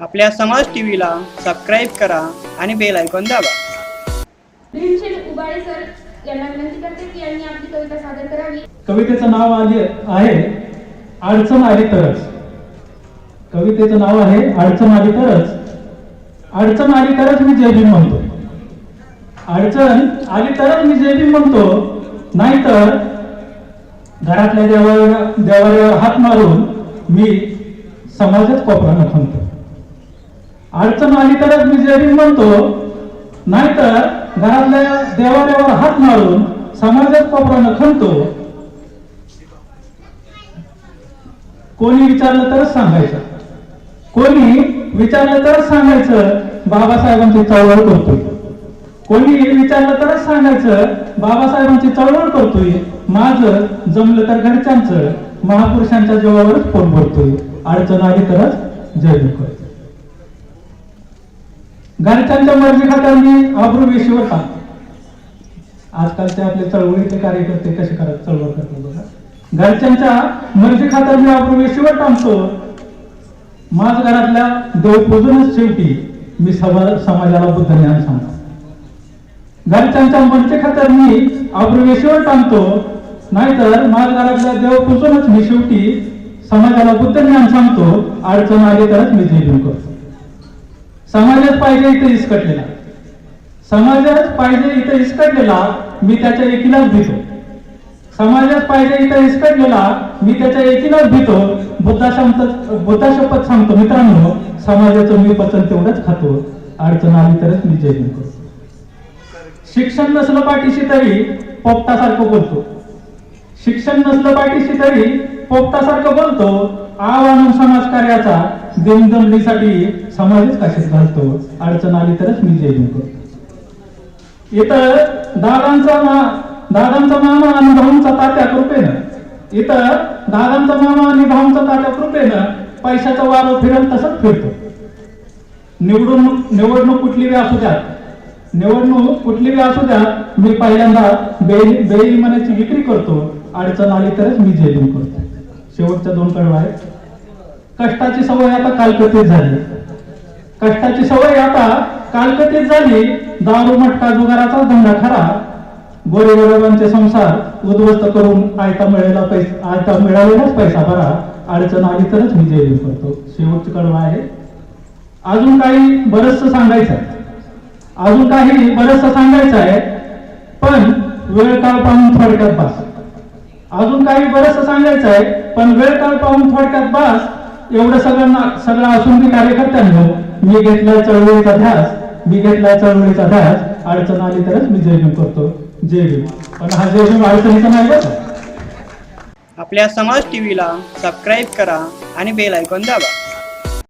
आपल्या समाज टीव्हीला सबस्क्राईब करा आणि बेल ऐकून दाबा. भीमसेन उबाळे सर यांना विनंती करते की यांनी आपली कविता सादर करावी. कवितेचं नाव आली आहे अडचण आली तरच. कवितेचं नाव आहे अडचण आली तरच. अडचण आली तरच मी जय भीम म्हणतो. अडचण आली तरच मी जय भीम म्हणतो. नाहीतर घरातल्या देवाला देवाऱ्यावर हात मारून मी समाजात कोपरानं खणतो अडचण आली तरच मी जरी म्हणतो नाहीतर घरातल्या देवाऱ्यावर हात मारून समाजात कोपरानं खणतो. कोणी विचारलं तरच सांगायचं. कोणी विचारलं तरच सांगायचं बाबासाहेबांची चळवळ करतोय. कोणी विचारलं तरच सांगायचं बाबासाहेबांची चळवळ करतोय. माझं जमलं तर घरच्यांचं महापुरुषांच्या जीवावरच फोन भरतोय. अडचण आली तरच जय भीम करतोय. घरच्यांच्या मर्जी खात्यांनी अब्रू विषयवर टाकतो आजकालचे आपले चळवळीचे कार्यकर्ते कसे करत चळवळ करतात बघा. घरच्यांच्या मर्जी खात्यांनी अब्रू वेशीवर टाकतो माझ घरातल्या देव पूजूनच शेवटी मी समा- समाजाला बुद्ध ज्ञान सांगतो. घरच्यांच्या मर्जी खात्यांनी मी विषयवर टाकतो नाहीतर माझ घरातल्या देव पूजूनच मी शेवटी समाजाला बुद्ध ज्ञान सांगतो. अडचण आली तरच मी जय करतो. समाजात पाहिजे इथे हिसकटलेला. समाजात पाहिजे इथे हिसकटलेला मी त्याच्या एकीलाच भीतो. समाजात पाहिजे इथे हिसकटलेला मी त्याच्या एकीलाच भीतो. बुद्धा शपथ बुद्धा शपथ सांगतो मित्रांनो समाजाचं मी पचन तेवढंच खातो. अडचण आली तरच मी जय करतो. शिक्षण नसलं पाठीशी तरी पोपटासारखं बोलतो. शिक्षण नसलं पाठीशी तरी पोपटासारखं बोलतो आवाहन समाज कार्याचा दिनदमडीसाठी समाजच कशात घालतो? अडचण आली तरच मी जय जिंकतो करतो इथं दादांचा मा दादांचा मामा आणि भाऊंचा तात्या कृपेनं इथं दादांचा मामा आणि भाऊंचा तात्या कृपेनं पैशाचा वारं फिरत तसंच फिरतो. निवडून निवडणूक कुठली बी असू द्या निवडणूक कुठली बी असू द्या मी पहिल्यांदा बेल मनाची विक्री करतो. अडचण आली तरच मी जय करतो. शेवटच्या दोन कडवा आहेत. कष्टाची सवय आता कालकतीत झाली. कष्टाची सवय आता कालकतीत झाली. दारू मटका जुगाराचा धंदा खरा. गोरेगोरबांचे संसार उद्ध्वस्त करून आयता मिळालेला पैसा आयता मिळालेलाच पैसा भरा अडचण आली तरच मी करतो शेवटची कडवा आहे. अजून काही बरचसं सांगायचं आहे. अजून काही बरचसं सांगायचं आहे. पण वेळ काळ पाहून थोडक्यात बस. अजून काही बरंच सांगायचं आहे पण वेळ काळ पाहून थोडक्यात बस एवढं सगळं सगळं असून मी कार्यकर्त्यांनो मी घेतला चळवळीचा ध्यास मी घेतला चळवळीचा ध्यास अडचण आली तरच मी जय भीम करतो जय भीम. पण हा जय भीम अडचणीचा नाही बरं आपल्या समाज टीव्हीला सबस्क्राईब करा आणि बेल ऐकून दाबा.